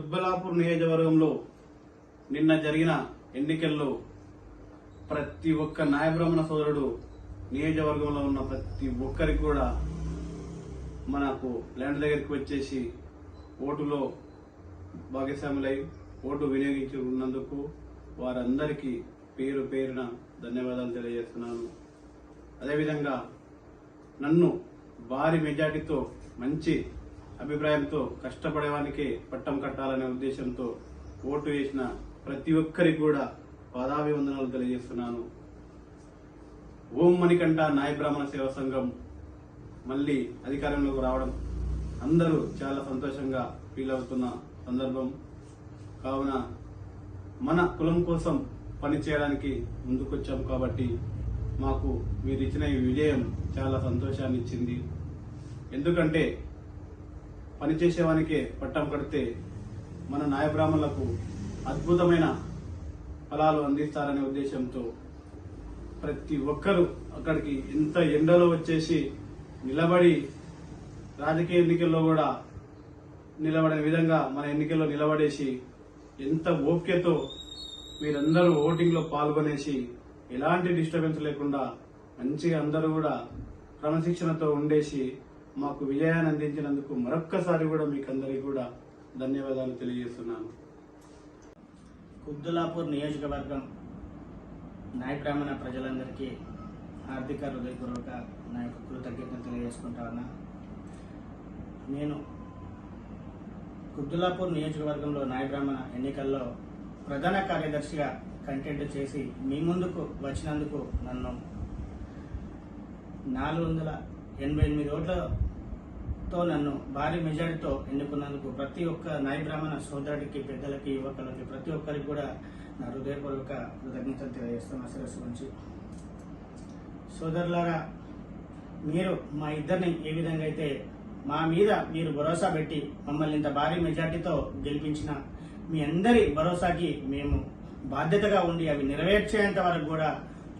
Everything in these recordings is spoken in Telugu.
కుత్బులాపూర్ నియోజకవర్గంలో నిన్న జరిగిన ఎన్నికల్లో ప్రతి ఒక్క నాయబ్రహ్మణ సోదరుడు నియోజకవర్గంలో ఉన్న ప్రతి ఒక్కరికి కూడా మనకు ల్యాండ్ దగ్గరికి వచ్చేసి ఓటులో భాగస్వాములై ఓటు వినియోగించుకున్నందుకు వారందరికీ పేరు పేరున ధన్యవాదాలు తెలియజేస్తున్నాను. అదేవిధంగా నన్ను భారీ మెజార్టీతో మంచి అభిప్రాయంతో కష్టపడేవానికే పట్టం కట్టాలనే ఉద్దేశంతో ఓటు వేసిన ప్రతి ఒక్కరికి కూడా పాదాభివందనాలు తెలియజేస్తున్నాను. ఓం మణికంఠ నాయ బ్రాహ్మణ సేవా సంఘం మళ్ళీ అధికారంలోకి రావడం అందరూ చాలా సంతోషంగా ఫీల్ అవుతున్న సందర్భం. కావున మన కులం కోసం పనిచేయడానికి ముందుకొచ్చాం కాబట్టి మాకు మీరు ఇచ్చిన ఈ విజయం చాలా సంతోషాన్ని ఇచ్చింది ఎందుకంటే పనిచేసేవానికే పట్టం కడితే మన నాయబ్రాహ్మణులకు అద్భుతమైన ఫలాలు అందిస్తారనే ఉద్దేశంతో ప్రతి ఒక్కరూ అక్కడికి ఎంత ఎండలో వచ్చేసి నిలబడి రాజకీయ ఎన్నికల్లో కూడా నిలబడే విధంగా మన ఎన్నికల్లో నిలబడేసి ఎంత ఓపికతో మీరందరూ ఓటింగ్లో పాల్గొనేసి ఎలాంటి డిస్టర్బెన్స్ లేకుండా మంచిగా అందరూ కూడా క్రమశిక్షణతో ఉండేసి మాకు విజయాన్ని అందించినందుకు మరొక్కసారి కూడా మీకు అందరికీ కూడా ధన్యవాదాలు తెలియజేస్తున్నాను. కుద్దులాపూర్ నియోజకవర్గం నాయబ్రాహ్మణ ప్రజలందరికీ ఆర్థిక హృదయపూర్వక నా యొక్క కృతజ్ఞతలు తెలియజేసుకుంటా ఉన్నా. నేను కుద్దులాపూర్ నియోజకవర్గంలో నాయబ్రాహ్మణ ఎన్నికల్లో ప్రధాన కార్యదర్శిగా కంటెంట్ చేసి మీ ముందుకు వచ్చినందుకు నన్ను నాలుగు వందల ఎనభై ఎనిమిది ఓట్లతో నన్ను భారీ మెజారిటీతో ఎన్నుకున్నందుకు ప్రతి ఒక్క నాయ బ్రాహ్మణ సోదరుడికి పెద్దలకి యువకులకి ప్రతి ఒక్కరికి కూడా నా హృదయపూర్వక కృతజ్ఞతలు తెలియజేస్తున్నా శిరస్సు గురించి సోదరులారా మీరు మా ఇద్దరిని ఏ విధంగా అయితే మా మీద మీరు భరోసా పెట్టి మమ్మల్ని ఇంత భారీ మెజార్టీతో గెలిపించిన మీ అందరి భరోసాకి మేము బాధ్యతగా ఉండి అవి నెరవేర్చేంత వరకు కూడా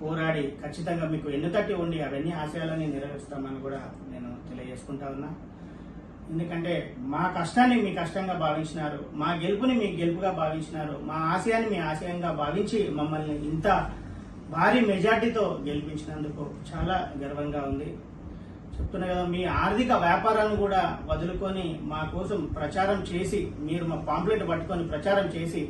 పోరాడి ఖచ్చితంగా మీకు ఎన్నుతట్టి ఉండి అవన్నీ ఆశయాలని నెరవేరుస్తామని కూడా నేను తెలియజేసుకుంటా ఉన్నా. ఎందుకంటే మా కష్టాన్ని మీ కష్టంగా భావించినారు మా గెలుపుని మీ గెలుపుగా భావించినారు మా ఆశయాన్ని మీ ఆశయంగా భావించి మమ్మల్ని ఇంత భారీ మెజార్టీతో గెలిపించినందుకు చాలా గర్వంగా ఉంది. చెప్తున్నా కదా మీ ఆర్థిక వ్యాపారాన్ని కూడా వదులుకొని మా కోసం ప్రచారం చేసి మీరు మా పాంప్లెట్ పట్టుకొని ప్రచారం చేసి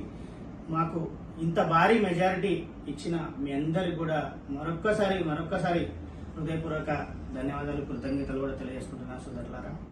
మాకు ఇంత భారీ మెజారిటీ ఇచ్చిన మీ అందరికి కూడా మరొక్కసారి మరొక్కసారి హృదయపూర్వక ధన్యవాదాలు కృతజ్ఞతలు కూడా తెలియజేసుకుంటున్నా సుదర్లారా.